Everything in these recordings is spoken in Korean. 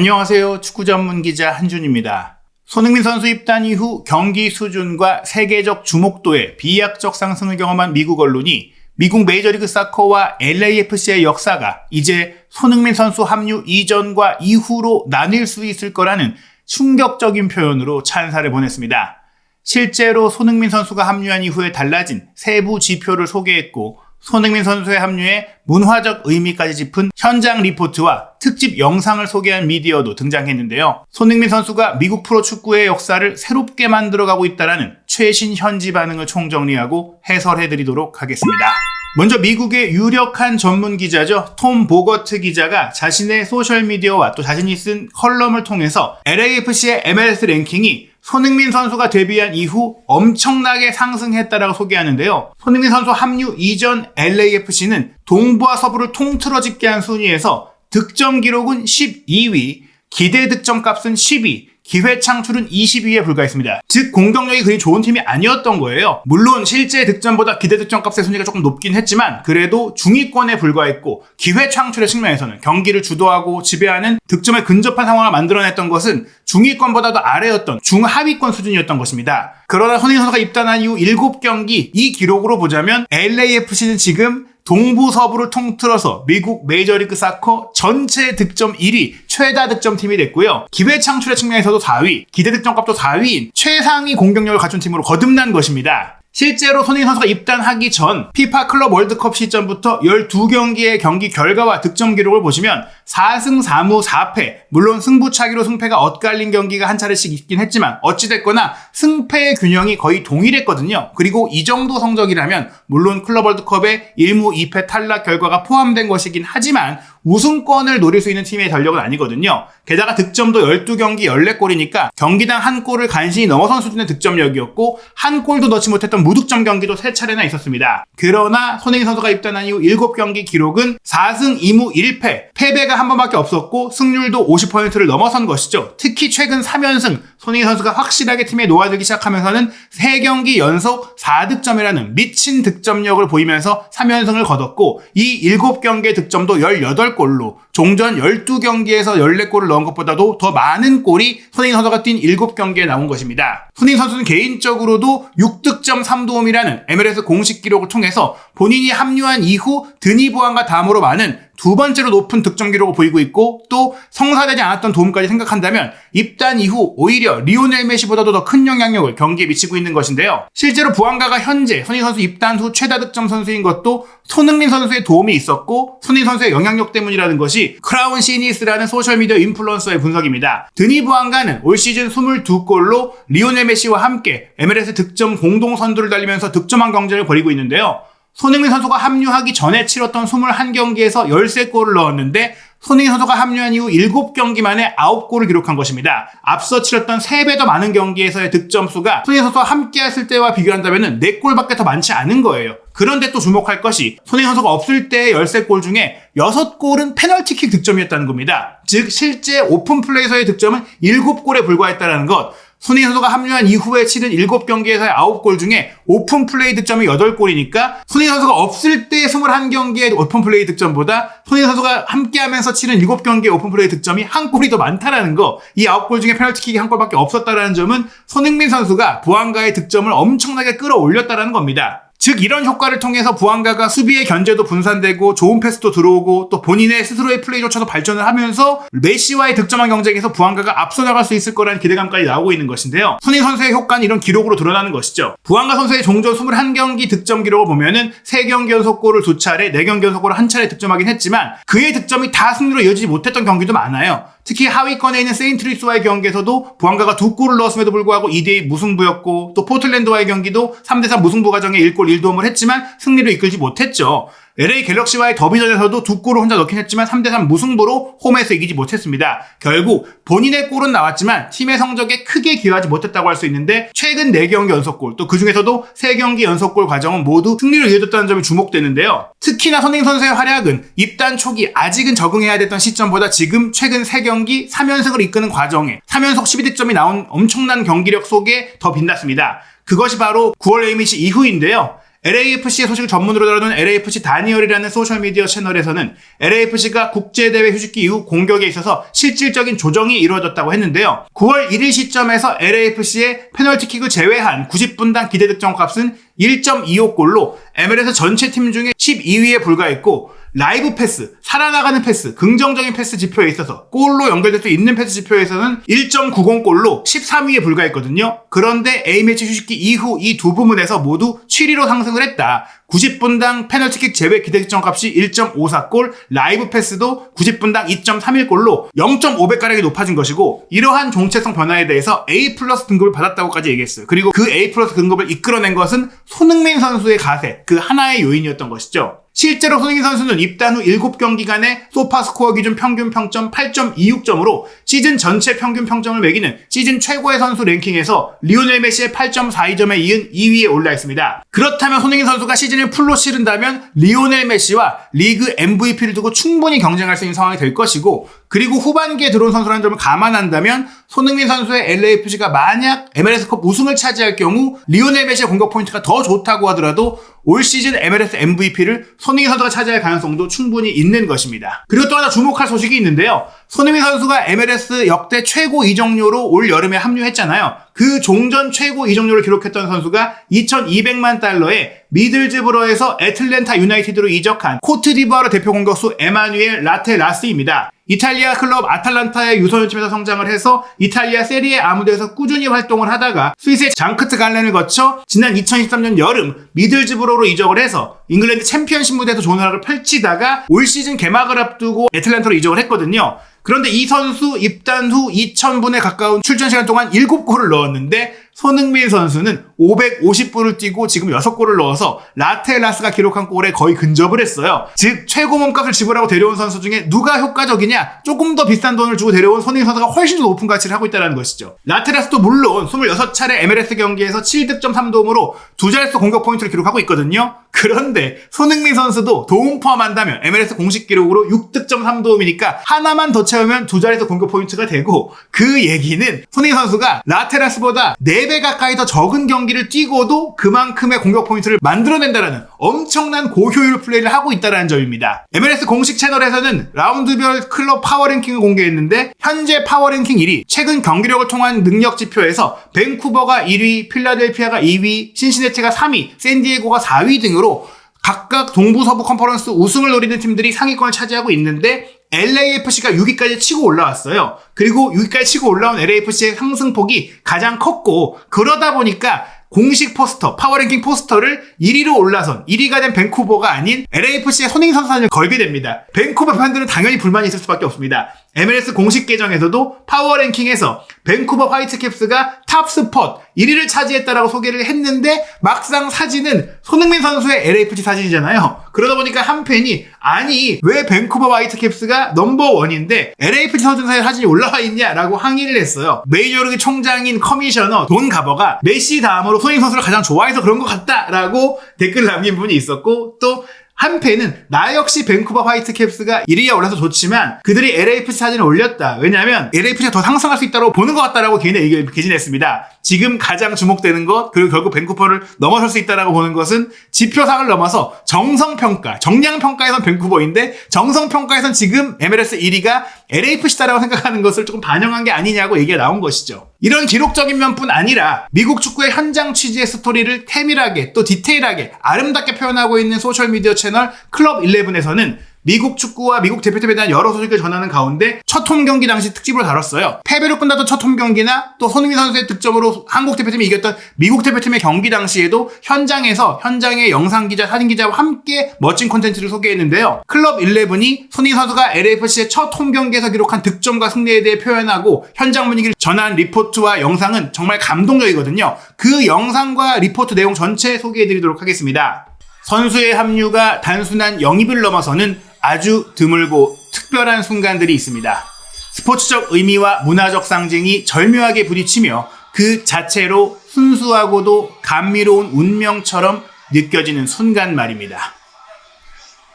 안녕하세요. 축구 전문 기자 한준입니다. 손흥민 선수 입단 이후 경기 수준과 세계적 주목도의 비약적 상승을 경험한 미국 언론이 미국 메이저리그 사커와 LAFC의 역사가 이제 손흥민 선수 합류 이전과 이후로 나뉠 수 있을 거라는 충격적인 표현으로 찬사를 보냈습니다. 실제로 손흥민 선수가 합류한 이후에 달라진 세부 지표를 소개했고 손흥민 선수의 합류에 문화적 의미까지 짚은 현장 리포트와 특집 영상을 소개한 미디어도 등장했는데요. 손흥민 선수가 미국 프로 축구의 역사를 새롭게 만들어가고 있다는 최신 현지 반응을 총정리하고 해설해드리도록 하겠습니다. 먼저 미국의 유력한 전문 기자죠. 톰 보거트 기자가 자신의 소셜미디어와 또 자신이 쓴 컬럼을 통해서 LAFC의 MLS 랭킹이 손흥민 선수가 데뷔한 이후 엄청나게 상승했다라고 소개하는데요. 손흥민 선수 합류 이전 LAFC는 동부와 서부를 통틀어 집계 한 순위에서 득점 기록은 12위, 기대 득점 값은 10위, 기회 창출은 22에 불과했습니다. 즉 공격력이 그리 좋은 팀이 아니었던 거예요. 물론 실제 득점보다 기대 득점 값의 순위가 조금 높긴 했지만 그래도 중위권에 불과했고 기회 창출의 측면에서는 경기를 주도하고 지배하는 득점에 근접한 상황을 만들어냈던 것은 중위권보다도 아래였던 중하위권 수준이었던 것입니다. 그러나 손흥민 선수가 입단한 이후 7경기 이 기록으로 보자면 LAFC는 지금 동부 서부를 통틀어서 미국 메이저리그 사커 전체 득점 1위 최다 득점 팀이 됐고요. 기회 창출의 측면에서도 4위, 기대 득점값도 4위인 최상위 공격력을 갖춘 팀으로 거듭난 것입니다. 실제로 손흥민 선수가 입단하기 전 피파 클럽 월드컵 시점부터 12경기의 경기 결과와 득점 기록을 보시면 4승 4무 4패 물론 승부차기로 승패가 엇갈린 경기가 한 차례씩 있긴 했지만 어찌됐거나 승패의 균형이 거의 동일했거든요. 그리고 이 정도 성적이라면 물론 클럽 월드컵에 1무 2패 탈락 결과가 포함된 것이긴 하지만 우승권을 노릴 수 있는 팀의 전력은 아니거든요. 게다가 득점도 12경기 14골이니까 경기당 한 골을 간신히 넘어선 수준의 득점력이었고 한 골도 넣지 못했던 무득점 경기도 3차례나 있었습니다. 그러나 손흥민 선수가 입단한 이후 7경기 기록은 4승 2무 1패, 패배가 한 번밖에 없었고 승률도 50%를 넘어선 것이죠. 특히 최근 3연승, 손흥민 선수가 확실하게 팀에 놓아들기 시작하면서는 3경기 연속 4득점이라는 미친 득점력을 보이면서 3연승을 거뒀고 이 7경기의 득점도 18 8골로 종전 12경기에서 14골을 넣은 것보다도 더 많은 골이 손흥민 선수가 뛴 7경기에 나온 것입니다. 손흥민 선수는 개인적으로도 6득점 3도움이라는 MLS 공식 기록을 통해서 본인이 합류한 이후 드니 보안과 다음으로 많은 두 번째로 높은 득점 기록을 보이고 있고 또 성사되지 않았던 도움까지 생각한다면 입단 이후 오히려 리오넬 메시보다도 더 큰 영향력을 경기에 미치고 있는 것인데요. 실제로 부안가가 현재 손흥민 선수 입단 후 최다 득점 선수인 것도 손흥민 선수의 도움이 있었고 손흥민 선수의 영향력 때문이라는 것이 크라운 시니스라는 소셜미디어 인플루언서의 분석입니다. 드니 부안가는 올 시즌 22골로 리오넬 메시와 함께 MLS 득점 공동 선두를 달리면서 득점한 경쟁을 벌이고 있는데요. 손흥민 선수가 합류하기 전에 치렀던 21경기에서 13골을 넣었는데 손흥민 선수가 합류한 이후 7경기 만에 9골을 기록한 것입니다. 앞서 치렀던 3배 더 많은 경기에서의 득점 수가 손흥민 선수와 함께 했을 때와 비교한다면 4골밖에 더 많지 않은 거예요. 그런데 또 주목할 것이 손흥민 선수가 없을 때의 13골 중에 6골은 페널티킥 득점이었다는 겁니다. 즉 실제 오픈 플레이에서의 득점은 7골에 불과했다는 것. 손흥민 선수가 합류한 이후에 치른 7경기에서의 9골 중에 오픈 플레이 득점이 8골이니까 손흥민 선수가 없을 때 21경기의 오픈 플레이 득점보다 손흥민 선수가 함께하면서 치른 7경기의 오픈 플레이 득점이 한 골이 더 많다라는 거. 이 9골 중에 페널티킥이 한 골밖에 없었다라는 점은 손흥민 선수가 보안가의 득점을 엄청나게 끌어올렸다라는 겁니다. 즉 이런 효과를 통해서 부안가가 수비의 견제도 분산되고 좋은 패스도 들어오고 또 본인의 스스로의 플레이조차도 발전을 하면서 메시와의 득점한 경쟁에서 부안가가 앞서 나갈 수 있을 거라는 기대감까지 나오고 있는 것인데요. 손흥 선수의 효과는 이런 기록으로 드러나는 것이죠. 부안가 선수의 종전 21경기 득점 기록을 보면은 3경기 연속골을 두 차례, 4경기 연속골을 한 차례 득점하긴 했지만 그의 득점이 다 승리로 이어지지 못했던 경기도 많아요. 특히 하위권에 있는 세인트리스와의 경기에서도 부안가가 두 골을 넣었음에도 불구하고 2대2 무승부였고 또 포틀랜드와의 경기도 3대3 무승부 과정에 1골 1도움을 했지만 승리를 이끌지 못했죠. LA 갤럭시와의 더비전에서도 두 골을 혼자 넣긴 했지만 3대3 무승부로 홈에서 이기지 못했습니다. 결국 본인의 골은 나왔지만 팀의 성적에 크게 기여하지 못했다고 할 수 있는데 최근 4경기 연속골 또 그중에서도 3경기 연속골 과정은 모두 승리를 이어졌다는 점이 주목되는데요. 특히나 선행 선수의 활약은 입단 초기 아직은 적응해야 됐던 시점보다 지금 최근 3경기 3연승을 이끄는 과정에 3연속 12득점이 나온 엄청난 경기력 속에 더 빛났습니다. 그것이 바로 9월 A매치 이후인데요. LAFC의 소식을 전문으로 다루는 LAFC 다니얼이라는 소셜미디어 채널에서는 LAFC가 국제대회 휴식기 이후 공격에 있어서 실질적인 조정이 이루어졌다고 했는데요. 9월 1일 시점에서 LAFC의 페널티킥을 제외한 90분당 기대 득점 값은 1.25골로 MLS 전체 팀 중에 12위에 불과했고 라이브 패스, 살아나가는 패스, 긍정적인 패스 지표에 있어서 골로 연결될 수 있는 패스 지표에서는 1.90골로 13위에 불과했거든요. 그런데 A매치 휴식기 이후 이 두 부문에서 모두 7위로 상승을 했다. 90분당 페널티킥 제외 기대득점 값이 1.54골, 라이브 패스도 90분당 2.31골로 0.5배가량이 높아진 것이고 이러한 정체성 변화에 대해서 A 플러스 등급을 받았다고까지 얘기했어요. 그리고 그 A 플러스 등급을 이끌어낸 것은 손흥민 선수의 가세, 그 하나의 요인이었던 것이죠. 실제로 손흥민 선수는 입단 후 7경기간의 소파스코어 기준 평균 평점 8.26점으로 시즌 전체 평균 평점을 매기는 시즌 최고의 선수 랭킹에서 리오넬 메시의 8.42점에 이은 2위에 올라 있습니다. 그렇다면 손흥민 선수가 시즌을 풀로 치른다면 리오넬 메시와 리그 MVP를 두고 충분히 경쟁할 수 있는 상황이 될 것이고 그리고 후반기에 들어온 선수라는 점을 감안한다면 손흥민 선수의 LAFC가 만약 MLS컵 우승을 차지할 경우 리오넬 메시의 공격 포인트가 더 좋다고 하더라도 올 시즌 MLS MVP를 손흥민 선수가 차지할 가능성도 충분히 있는 것입니다. 그리고 또 하나 주목할 소식이 있는데요. 손흥민 선수가 MLS 역대 최고 이적료로 올 여름에 합류했잖아요. 그 종전 최고 이적료를 기록했던 선수가 2,200만 달러에 미들즈브러에서 애틀랜타 유나이티드로 이적한 코트디부아르 대표 공격수 에마누엘 라테라스입니다. 이탈리아 클럽 아탈란타의 유소년팀에서 성장을 해서 이탈리아 세리에 아무데에서 꾸준히 활동을 하다가 스위스의 장크트 갈렌을 거쳐 지난 2023년 여름 미들즈브로로 이적을 해서 잉글랜드 챔피언십 무대에서 좋은 활약을 펼치다가 올 시즌 개막을 앞두고 애틀란타로 이적을 했거든요. 그런데 이 선수 입단 후 2,000분에 가까운 출전 시간 동안 7골을 넣었는데 손흥민 선수는 550분을 뛰고 지금 6골을 넣어서 라테라스가 기록한 골에 거의 근접을 했어요. 즉 최고 몸값을 지불하고 데려온 선수 중에 누가 효과적이냐? 조금 더 비싼 돈을 주고 데려온 손흥민 선수가 훨씬 더 높은 가치를 하고 있다는 것이죠. 라테라스도 물론 26차례 MLS 경기에서 7득점 3도움으로 두 자릿수 공격 포인트를 기록하고 있거든요. 그런데 손흥민 선수도 도움 포함한다면 MLS 공식 기록으로 6득점 3도움이니까 하나만 더 채우면 두 자릿수 공격 포인트가 되고 그 얘기는 손흥민 선수가 라테라스보다 4배 가까이 더 적은 경기 를 뛰고도 그만큼의 공격 포인트를 만들어낸다라는 엄청난 고효율 플레이를 하고 있다는 점입니다. MLS 공식 채널에서는 라운드별 클럽 파워랭킹을 공개했는데 현재 파워랭킹 1위, 최근 경기력을 통한 능력 지표에서 밴쿠버가 1위, 필라델피아가 2위, 신시내티가 3위, 샌디에고가 4위 등으로 각각 동부 서부 컨퍼런스 우승을 노리는 팀들이 상위권을 차지하고 있는데 LAFC가 6위까지 치고 올라왔어요. 그리고 6위까지 치고 올라온 LAFC의 상승폭이 가장 컸고 그러다 보니까 공식 포스터, 파워랭킹 포스터를 1위로 올라선 1위가 된 밴쿠버가 아닌 LAFC의 손흥민 선수단을 걸게 됩니다. 밴쿠버 팬들은 당연히 불만이 있을 수밖에 없습니다. MLS 공식 계정에서도 파워랭킹에서 밴쿠버 화이트캡스가 탑 스폿 1위를 차지했다라고 소개를 했는데 막상 사진은 손흥민 선수의 LAFC 사진이잖아요. 그러다 보니까 한 팬이 아니 왜 밴쿠버 화이트캡스가 넘버 원인데 LAFC 선수의 사진이 올라와 있냐라고 항의를 했어요. 메이저리그 총장인 커미셔너 돈 가버가 메시 다음으로 손흥민 선수를 가장 좋아해서 그런 것 같다라고 댓글 남긴 분이 있었고 또 한팬은 나 역시 밴쿠버 화이트캡스가 1위에 올라서 좋지만 그들이 LAFC 사진을 올렸다. 왜냐하면 LAFC가 더 상승할 수 있다고 보는 것 같다라고 개인의 의견을 개진했습니다. 지금 가장 주목되는 것 그리고 결국 밴쿠버를 넘어설 수 있다라고 보는 것은 지표상을 넘어서 정성 평가, 정량 평가에선 밴쿠버인데 정성 평가에선 지금 MLS 1위가 LAFC다라고 생각하는 것을 조금 반영한 게 아니냐고 얘기가 나온 것이죠. 이런 기록적인 면뿐 아니라 미국 축구의 현장 취지의 스토리를 세밀하게 또 디테일하게 아름답게 표현하고 있는 소셜 미디어 채널 클럽 11에서는 미국 축구와 미국 대표팀에 대한 여러 소식을 전하는 가운데 첫 홈 경기 당시 특집으로 다뤘어요. 패배로 끝났던 첫 홈 경기나 또 손흥민 선수의 득점으로 한국 대표팀이 이겼던 미국 대표팀의 경기 당시에도 현장에서 현장의 영상 기자, 사진 기자와 함께 멋진 콘텐츠를 소개했는데요. 클럽 11이 손흥민 선수가 LAFC의 첫 홈 경기에서 기록한 득점과 승리에 대해 표현하고 현장 분위기를 전한 리포트와 영상은 정말 감동적이거든요. 그 영상과 리포트 내용 전체 소개해드리도록 하겠습니다. 선수의 합류가 단순한 영입을 넘어서는 아주 드물고 특별한 순간들이 있습니다. 스포츠적 의미와 문화적 상징이 절묘하게 부딪히며 그 자체로 순수하고도 감미로운 운명처럼 느껴지는 순간 말입니다.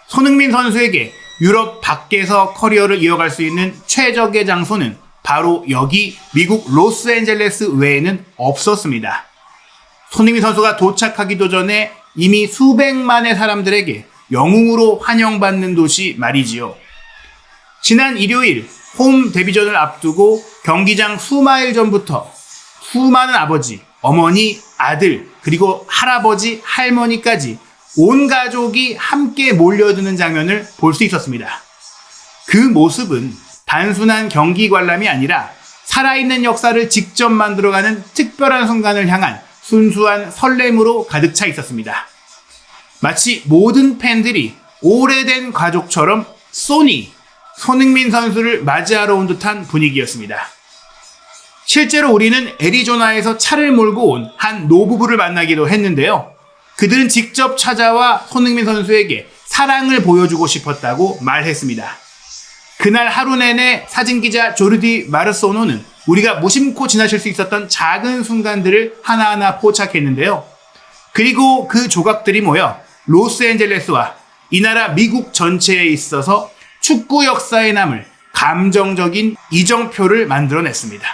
손흥민 선수에게 유럽 밖에서 커리어를 이어갈 수 있는 최적의 장소는 바로 여기 미국 로스앤젤레스 외에는 없었습니다. 손흥민 선수가 도착하기도 전에 이미 수백만의 사람들에게 영웅으로 환영받는 도시 말이지요. 지난 일요일 홈 데뷔전을 앞두고 경기장 수마일 전부터 수많은 아버지, 어머니, 아들, 그리고 할아버지, 할머니까지 온 가족이 함께 몰려드는 장면을 볼 수 있었습니다. 그 모습은 단순한 경기 관람이 아니라 살아있는 역사를 직접 만들어가는 특별한 순간을 향한 순수한 설렘으로 가득 차 있었습니다. 마치 모든 팬들이 오래된 가족처럼 소니, 손흥민 선수를 맞이하러 온 듯한 분위기였습니다. 실제로 우리는 애리조나에서 차를 몰고 온 한 노부부를 만나기도 했는데요. 그들은 직접 찾아와 손흥민 선수에게 사랑을 보여주고 싶었다고 말했습니다. 그날 하루 내내 사진기자 조르디 마르소노는 우리가 무심코 지나칠 수 있었던 작은 순간들을 하나하나 포착했는데요. 그리고 그 조각들이 모여 로스앤젤레스와 이 나라 미국 전체에 있어서 축구 역사에 남을 감정적인 이정표를 만들어냈습니다.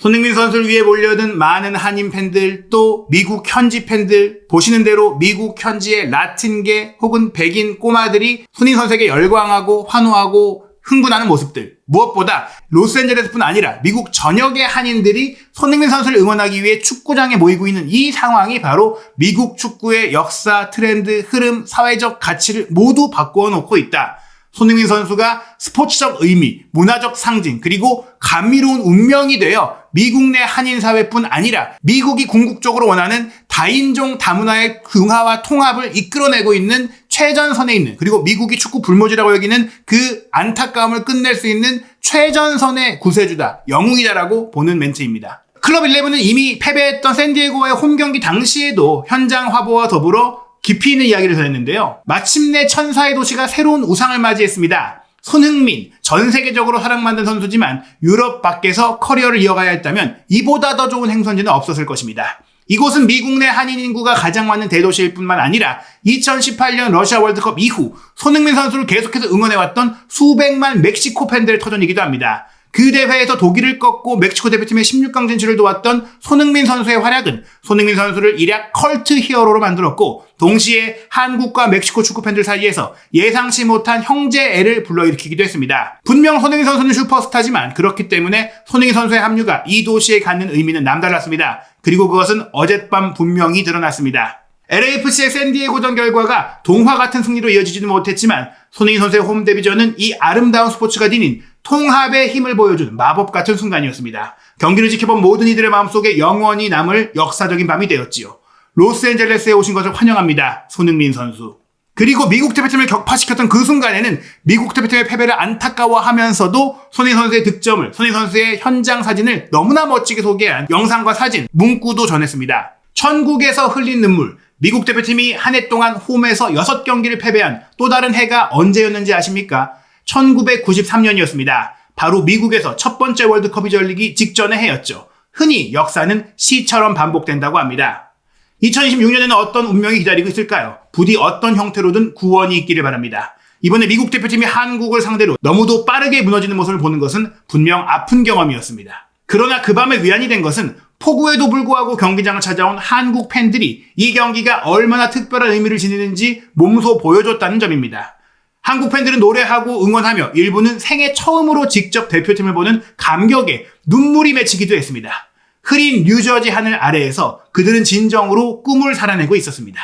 손흥민 선수를 위해 몰려든 많은 한인 팬들 또 미국 현지 팬들 보시는 대로 미국 현지의 라틴계 혹은 백인 꼬마들이 손흥민 선수에게 열광하고 환호하고 흥분하는 모습들 무엇보다 로스앤젤레스뿐 아니라 미국 전역의 한인들이 손흥민 선수를 응원하기 위해 축구장에 모이고 있는 이 상황이 바로 미국 축구의 역사, 트렌드, 흐름, 사회적 가치를 모두 바꾸어 놓고 있다. 손흥민 선수가 스포츠적 의미, 문화적 상징, 그리고 감미로운 운명이 되어 미국 내 한인 사회뿐 아니라 미국이 궁극적으로 원하는 다인종 다문화의 융화와 통합을 이끌어내고 있는 최전선에 있는 그리고 미국이 축구 불모지라고 여기는 그 안타까움을 끝낼 수 있는 최전선의 구세주다, 영웅이다라고 보는 멘트입니다. 클럽 11은 이미 패배했던 샌디에고의 홈 경기 당시에도 현장 화보와 더불어 깊이 있는 이야기를 전했는데요. 마침내 천사의 도시가 새로운 우상을 맞이했습니다. 손흥민, 전 세계적으로 사랑받는 선수지만 유럽 밖에서 커리어를 이어가야 했다면 이보다 더 좋은 행선지는 없었을 것입니다. 이곳은 미국 내 한인 인구가 가장 많은 대도시일 뿐만 아니라 2018년 러시아 월드컵 이후 손흥민 선수를 계속해서 응원해왔던 수백만 멕시코 팬들의 터전이기도 합니다. 그 대회에서 독일을 꺾고 멕시코 대표팀의 16강 진출을 도왔던 손흥민 선수의 활약은 손흥민 선수를 일약 컬트 히어로로 만들었고 동시에 한국과 멕시코 축구 팬들 사이에서 예상치 못한 형제애를 불러일으키기도 했습니다. 분명 손흥민 선수는 슈퍼스타지만 그렇기 때문에 손흥민 선수의 합류가 이 도시에 갖는 의미는 남달랐습니다. 그리고 그것은 어젯밤 분명히 드러났습니다. LAFC의 샌디에고전 결과가 동화 같은 승리로 이어지지는 못했지만 손흥민 선수의 홈 데뷔전은 이 아름다운 스포츠가 디닌 통합의 힘을 보여준 마법 같은 순간이었습니다. 경기를 지켜본 모든 이들의 마음속에 영원히 남을 역사적인 밤이 되었지요. 로스앤젤레스에 오신 것을 환영합니다. 손흥민 선수. 그리고 미국 대표팀을 격파시켰던 그 순간에는 미국 대표팀의 패배를 안타까워하면서도 손흥민 선수의 득점을, 손흥민 선수의 현장 사진을 너무나 멋지게 소개한 영상과 사진, 문구도 전했습니다. 천국에서 흘린 눈물, 미국 대표팀이 한 해 동안 홈에서 6경기를 패배한 또 다른 해가 언제였는지 아십니까? 1993년이었습니다. 바로 미국에서 첫 번째 월드컵이 열리기 직전의 해였죠. 흔히 역사는 시처럼 반복된다고 합니다. 2026년에는 어떤 운명이 기다리고 있을까요? 부디 어떤 형태로든 구원이 있기를 바랍니다. 이번에 미국 대표팀이 한국을 상대로 너무도 빠르게 무너지는 모습을 보는 것은 분명 아픈 경험이었습니다. 그러나 그 밤에 위안이 된 것은 폭우에도 불구하고 경기장을 찾아온 한국 팬들이 이 경기가 얼마나 특별한 의미를 지니는지 몸소 보여줬다는 점입니다. 한국 팬들은 노래하고 응원하며 일부는 생애 처음으로 직접 대표팀을 보는 감격에 눈물이 맺히기도 했습니다. 흐린 뉴저지 하늘 아래에서 그들은 진정으로 꿈을 살아내고 있었습니다.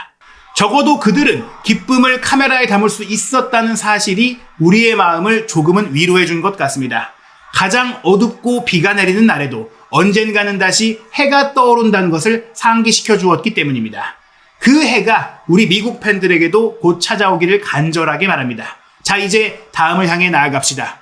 적어도 그들은 기쁨을 카메라에 담을 수 있었다는 사실이 우리의 마음을 조금은 위로해 준 것 같습니다. 가장 어둡고 비가 내리는 날에도 언젠가는 다시 해가 떠오른다는 것을 상기시켜 주었기 때문입니다. 그 해가 우리 미국 팬들에게도 곧 찾아오기를 간절하게 바랍니다. 자, 이제 다음을 향해 나아갑시다.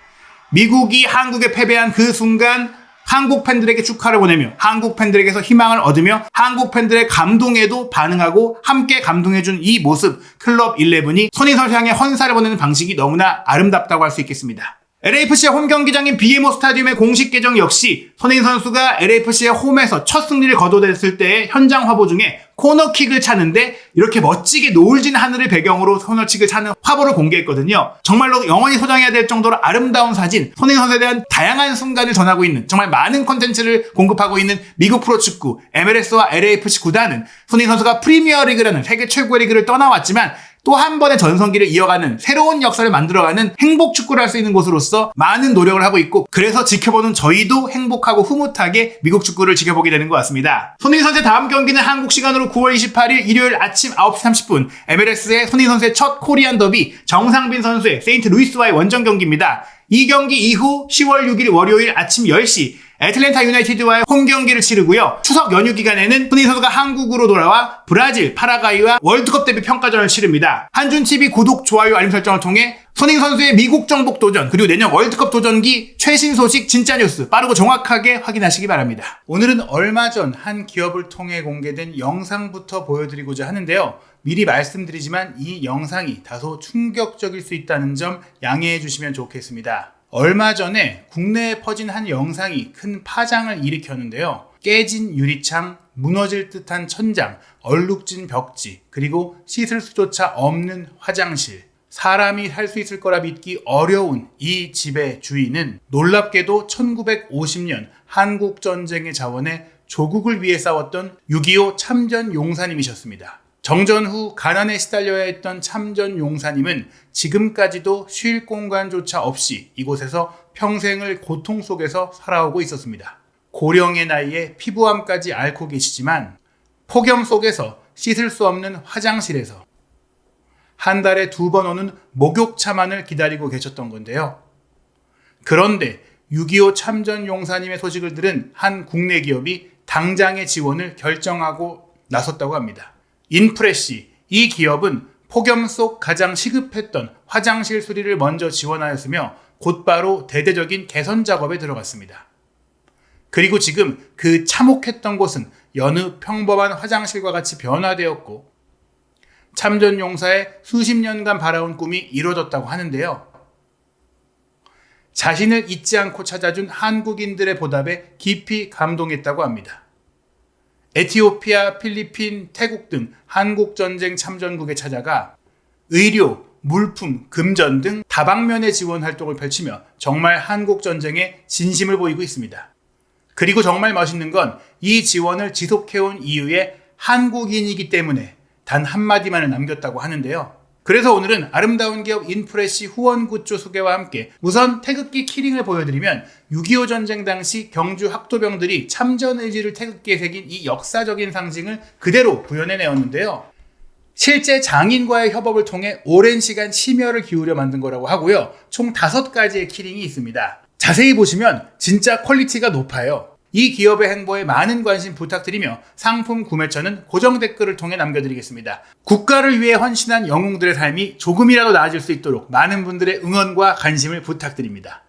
미국이 한국에 패배한 그 순간 한국 팬들에게 축하를 보내며 한국 팬들에게서 희망을 얻으며 한국 팬들의 감동에도 반응하고 함께 감동해준 이 모습 클럽 11이 손희 선수 향해 헌사를 보내는 방식이 너무나 아름답다고 할 수 있겠습니다. LAFC의 홈 경기장인 BMO 스타디움의 공식 계정 역시 손흥민 선수가 LAFC의 홈에서 첫 승리를 거둬냈을 때의 현장 화보 중에 코너킥을 차는데 이렇게 멋지게 노을진 하늘을 배경으로 코너킥을 차는 화보를 공개했거든요. 정말로 영원히 소장해야 될 정도로 아름다운 사진, 손흥민 선수에 대한 다양한 순간을 전하고 있는 정말 많은 콘텐츠를 공급하고 있는 미국 프로축구 MLS와 LAFC 구단은 손흥민 선수가 프리미어리그라는 세계 최고의 리그를 떠나왔지만 또 한 번의 전성기를 이어가는 새로운 역사를 만들어가는 행복 축구를 할 수 있는 곳으로서 많은 노력을 하고 있고 그래서 지켜보는 저희도 행복하고 흐뭇하게 미국 축구를 지켜보게 되는 것 같습니다. 손흥민 선수의 다음 경기는 한국 시간으로 9월 28일 일요일 아침 9시 30분 MLS의 손흥민 선수의 첫 코리안 더비 정상빈 선수의 세인트 루이스와의 원정 경기입니다. 이 경기 이후 10월 6일 월요일 아침 10시 애틀랜타 유나이티드와의 홈 경기를 치르고요. 추석 연휴 기간에는 손흥민 선수가 한국으로 돌아와 브라질, 파라과이와 월드컵 데뷔 평가전을 치릅니다. 한준TV 구독, 좋아요, 알림 설정을 통해 손흥민 선수의 미국 정복 도전 그리고 내년 월드컵 도전기 최신 소식 진짜 뉴스 빠르고 정확하게 확인하시기 바랍니다. 오늘은 얼마 전 한 기업을 통해 공개된 영상부터 보여드리고자 하는데요. 미리 말씀드리지만 이 영상이 다소 충격적일 수 있다는 점 양해해 주시면 좋겠습니다. 얼마 전에 국내에 퍼진 한 영상이 큰 파장을 일으켰는데요. 깨진 유리창, 무너질 듯한 천장, 얼룩진 벽지, 그리고 씻을 수조차 없는 화장실. 사람이 살 수 있을 거라 믿기 어려운 이 집의 주인은 놀랍게도 1950년 한국전쟁의 자원에 조국을 위해 싸웠던 6.25 참전 용사님이셨습니다. 정전 후 가난에 시달려야 했던 참전 용사님은 지금까지도 쉴 공간조차 없이 이곳에서 평생을 고통 속에서 살아오고 있었습니다. 고령의 나이에 피부암까지 앓고 계시지만 폭염 속에서 씻을 수 없는 화장실에서 한 달에 두 번 오는 목욕차만을 기다리고 계셨던 건데요. 그런데 6.25 참전 용사님의 소식을 들은 한 국내 기업이 당장의 지원을 결정하고 나섰다고 합니다. 인프레시, 이 기업은 폭염 속 가장 시급했던 화장실 수리를 먼저 지원하였으며 곧바로 대대적인 개선 작업에 들어갔습니다. 그리고 지금 그 참혹했던 곳은 여느 평범한 화장실과 같이 변화되었고 참전 용사의 수십 년간 바라온 꿈이 이루어졌다고 하는데요. 자신을 잊지 않고 찾아준 한국인들의 보답에 깊이 감동했다고 합니다. 에티오피아, 필리핀, 태국 등 한국 전쟁 참전국에 찾아가 의료, 물품, 금전 등 다방면의 지원 활동을 펼치며 정말 한국 전쟁에 진심을 보이고 있습니다. 그리고 정말 멋있는 건 이 지원을 지속해온 이유에 한국인이기 때문에 단 한마디만을 남겼다고 하는데요. 그래서 오늘은 아름다운 기업 인프레시 후원 굿즈 소개와 함께 우선 태극기 키링을 보여드리면 6.25 전쟁 당시 경주 학도병들이 참전 의지를 태극기에 새긴 이 역사적인 상징을 그대로 구현해내었는데요. 실제 장인과의 협업을 통해 오랜 시간 심혈을 기울여 만든 거라고 하고요. 총 5가지의 키링이 있습니다. 자세히 보시면 진짜 퀄리티가 높아요. 이 기업의 행보에 많은 관심 부탁드리며 상품 구매처는 고정 댓글을 통해 남겨드리겠습니다. 국가를 위해 헌신한 영웅들의 삶이 조금이라도 나아질 수 있도록 많은 분들의 응원과 관심을 부탁드립니다.